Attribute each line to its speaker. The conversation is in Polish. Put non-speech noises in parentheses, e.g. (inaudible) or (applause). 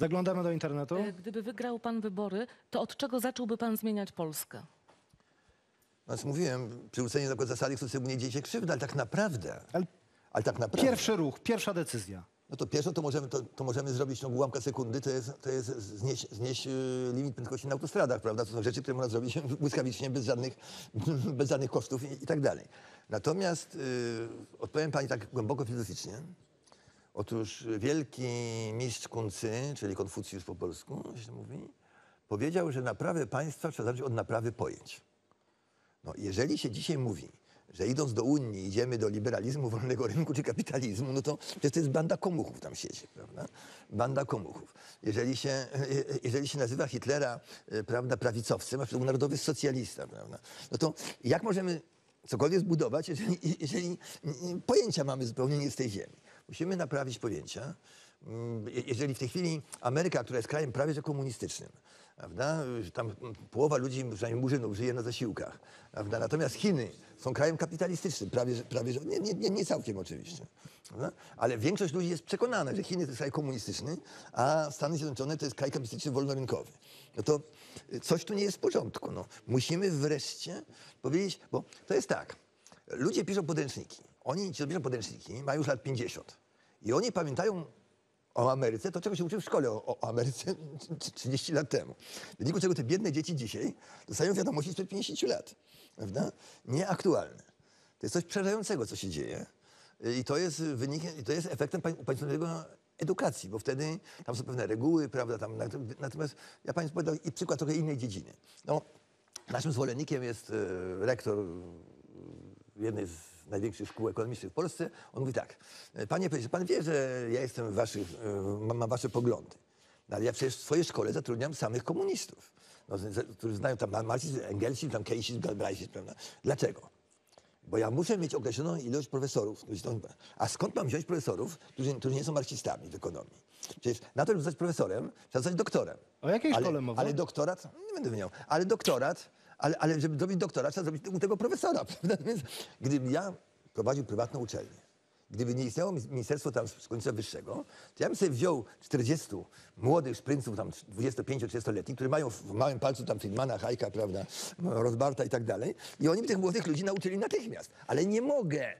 Speaker 1: Zaglądamy do internetu.
Speaker 2: E, Gdyby wygrał pan wybory, to od czego zacząłby pan zmieniać Polskę?
Speaker 3: Znaczy mówiłem, przywrócenie do zasady, które sobie nie dzieje się krzywda, ale tak naprawdę,
Speaker 1: Ale
Speaker 3: ale tak naprawdę,
Speaker 1: pierwszy ruch, pierwsza decyzja.
Speaker 3: no to pierwsze to możemy, to, to możemy zrobić w ciągu ułamka sekundy, to jest, to jest znieść, znieść y, limit prędkości na autostradach, prawda? To są rzeczy, które można zrobić (laughs) błyskawicznie, bez żadnych, (laughs) bez żadnych kosztów i, i tak dalej. Natomiast y, odpowiem pani tak głęboko filozoficznie. Otóż wielki mistrz Kuncy, czyli Konfucjusz po polsku, się mówi, powiedział, że naprawę państwa trzeba zacząć od naprawy pojęć. No, jeżeli się dzisiaj mówi, że idąc do Unii idziemy do liberalizmu, wolnego rynku czy kapitalizmu, no to przecież to jest banda komuchów tam siedzi, prawda? Banda komuchów. Jeżeli się, jeżeli się nazywa Hitlera, e, prawda, prawicowcem, a był narodowy socjalista, prawda? No to jak możemy cokolwiek zbudować, jeżeli, jeżeli pojęcia mamy zupełnie nie z tej ziemi? Musimy naprawić pojęcia. Mm, je- Jeżeli w tej chwili Ameryka, która jest krajem prawie że komunistycznym, prawda? Tam połowa ludzi, przynajmniej murzynów, żyje na zasiłkach. Prawda? Natomiast Chiny są krajem kapitalistycznym, prawie, że- prawie że, nie, nie, nie, całkiem oczywiście. Prawda? Ale większość ludzi jest przekonana, że Chiny to jest kraj komunistyczny, a Stany Zjednoczone to jest kraj kapitalistyczny wolnorynkowy. No to y, coś tu nie jest w porządku. No. Musimy wreszcie powiedzieć, bo to jest tak. Ludzie piszą podręczniki. Oni, ci, piszą podręczniki, mają już lat 50. I oni pamiętają o Ameryce, to czego się uczył w szkole o, o Ameryce 30 lat temu. W wyniku czego te biedne dzieci dzisiaj dostają wiadomości sprzed 50 lat. Prawda? Nieaktualne. To jest coś przerażającego, co się dzieje. I to jest wynikiem, i to jest efektem pań- upaństwowionego edukacji, bo wtedy tam są pewne reguły, prawda? Tam, natomiast ja Państwu podam i przykład trochę innej dziedziny. No, naszym zwolennikiem jest e, rektor jednej z największych szkół ekonomicznych w Polsce, on mówi tak, panie prezesie, pan wie, że ja jestem waszych, e, mam, wasze poglądy, no, ale ja przecież w swojej szkole zatrudniam samych komunistów, no, którzy znają tam Marxizm, Engelsizm, tam Keynesizm, Galbraithizm, prawda? Dlaczego? Bo ja muszę mieć określoną ilość profesorów. A skąd mam wziąć profesorów, którzy, którzy nie są marksistami w ekonomii? Przecież na to, żeby zostać profesorem, trzeba zostać doktorem.
Speaker 1: O jakiej
Speaker 3: ale,
Speaker 1: szkole mowa?
Speaker 3: Ale doktorat, nie będę wymieniał, ale doktorat, ale, ale żeby zrobić doktorat, trzeba zrobić u tego profesora. (laughs) Więc gdybym ja prowadził prywatną uczelnię, gdyby nie istniało mi- Ministerstwo tam Szkolnictwa Wyższego, to ja bym sobie wziął 40 młodych szprinców, tam 25-30-letnich, którzy mają w małym palcu tam Friedmana, Hayka, prawda, Rothbarda i tak dalej i oni by tych młodych ludzi nauczyli natychmiast. Ale nie mogę.